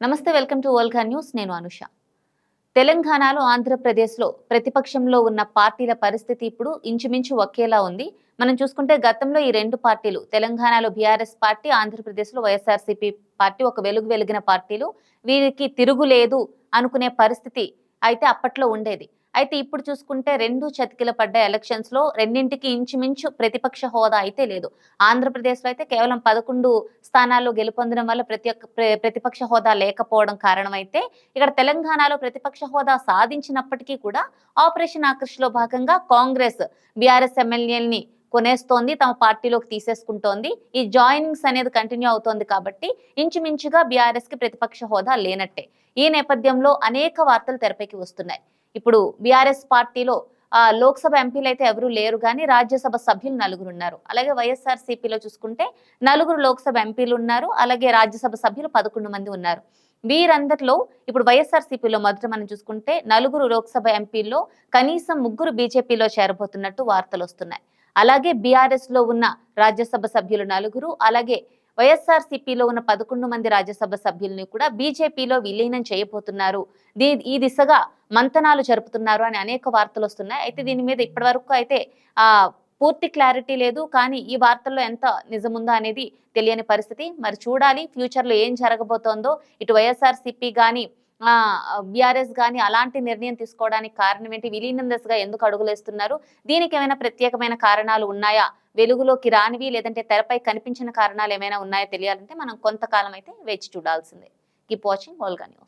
నమస్తే welcome to world news. నేను అనుష. తెలంగాణలో ఆంధ్రప్రదేశ్లో ప్రతిపక్షంలో ఉన్న పార్టీల పరిస్థితి ఇప్పుడు ఇంచుమించు ఒకేలా ఉంది. మనం చూసుకుంటే గతంలో ఈ రెండు పార్టీలు తెలంగాణలో బీఆర్ఎస్ పార్టీ ఆంధ్రప్రదేశ్లో వైఎస్ఆర్సీపీ పార్టీ ఒక వెలుగు వెలిగిన పార్టీలు. వీరికి తిరుగులేదు అనుకునే పరిస్థితి అయితే అప్పట్లో ఉండేది. అయితే ఇప్పుడు చూసుకుంటే రెండు చతికిల పడ్డ ఎలక్షన్స్లో. రెండింటికి ఇంచుమించు ప్రతిపక్ష హోదా అయితే లేదు. ఆంధ్రప్రదేశ్లో అయితే కేవలం పదకొండు స్థానాల్లో గెలుపొందడం వల్ల ప్రతి ఒక్క ప్ర- ప్రతిపక్ష హోదా లేకపోవడం కారణమైతే ఇక్కడ తెలంగాణలో ప్రతిపక్ష హోదా సాధించినప్పటికీ కూడా ఆపరేషన్ ఆకర్ష్లో భాగంగా కాంగ్రెస్ బీఆర్ఎస్ ఎమ్మెల్యేలని కొనేస్తోంది తమ పార్టీలోకి తీసేసుకుంటోంది. ఈ జాయినింగ్స్ అనేది కంటిన్యూ అవుతోంది కాబట్టి ఇంచుమించుగా బీఆర్ఎస్కి ప్రతిపక్ష హోదా లేనట్టే. ఈ నేపథ్యంలో అనేక వార్తలు తెరపైకి వస్తున్నాయి. ఇప్పుడు బీఆర్ఎస్ పార్టీలో లోక్సభ ఎంపీలు అయితే ఎవరూ లేరు కానీ రాజ్యసభ సభ్యులు నలుగురు ఉన్నారు. అలాగే వైఎస్ఆర్ సిపిలో చూసుకుంటే నలుగురు లోక్సభ ఎంపీలు ఉన్నారు అలాగే రాజ్యసభ సభ్యులు పదకొండు మంది ఉన్నారు. వీరందరిలో ఇప్పుడు వైఎస్ఆర్ సిపిలో మొదట మనం చూసుకుంటే నలుగురు లోక్సభ ఎంపీల్లో కనీసం ముగ్గురు బీజేపీలో చేరబోతున్నట్టు వార్తలు వస్తున్నాయి. అలాగే బీఆర్ఎస్లో ఉన్న రాజ్యసభ సభ్యులు నలుగురు అలాగే వైఎస్ఆర్ సిపిలో ఉన్న పదకొండు మంది రాజ్యసభ సభ్యుల్ని కూడా బీజేపీలో విలీనం చేయబోతున్నారు. దీ ఈ దిశగా మంతనాలు జరుపుతున్నారు అని అనేక వార్తలు వస్తున్నాయి. అయితే దీని మీద ఇప్పటివరకు అయితే ఆ పూర్తి క్లారిటీ లేదు. కానీ ఈ వార్తల్లో ఎంత నిజముందో అనేది తెలియని పరిస్థితి. మరి చూడాలి ఫ్యూచర్లో ఏం జరగబోతోందో. ఇటు వైఎస్ఆర్ సిపి కానీ బీఆర్ఎస్ కానీ అలాంటి నిర్ణయం తీసుకోవడానికి కారణం ఏంటి? విలీనం దశగా ఎందుకు అడుగులేస్తున్నారు? దీనికి ఏమైనా ప్రత్యేకమైన కారణాలు ఉన్నాయా? వెలుగులోకి రానివి లేదంటే తెరపై కనిపించిన కారణాలు ఏమైనా ఉన్నాయో తెలియాలంటే మనం కొంతకాలం అయితే వేచి చూడాల్సిందే. Keep watching Volga news.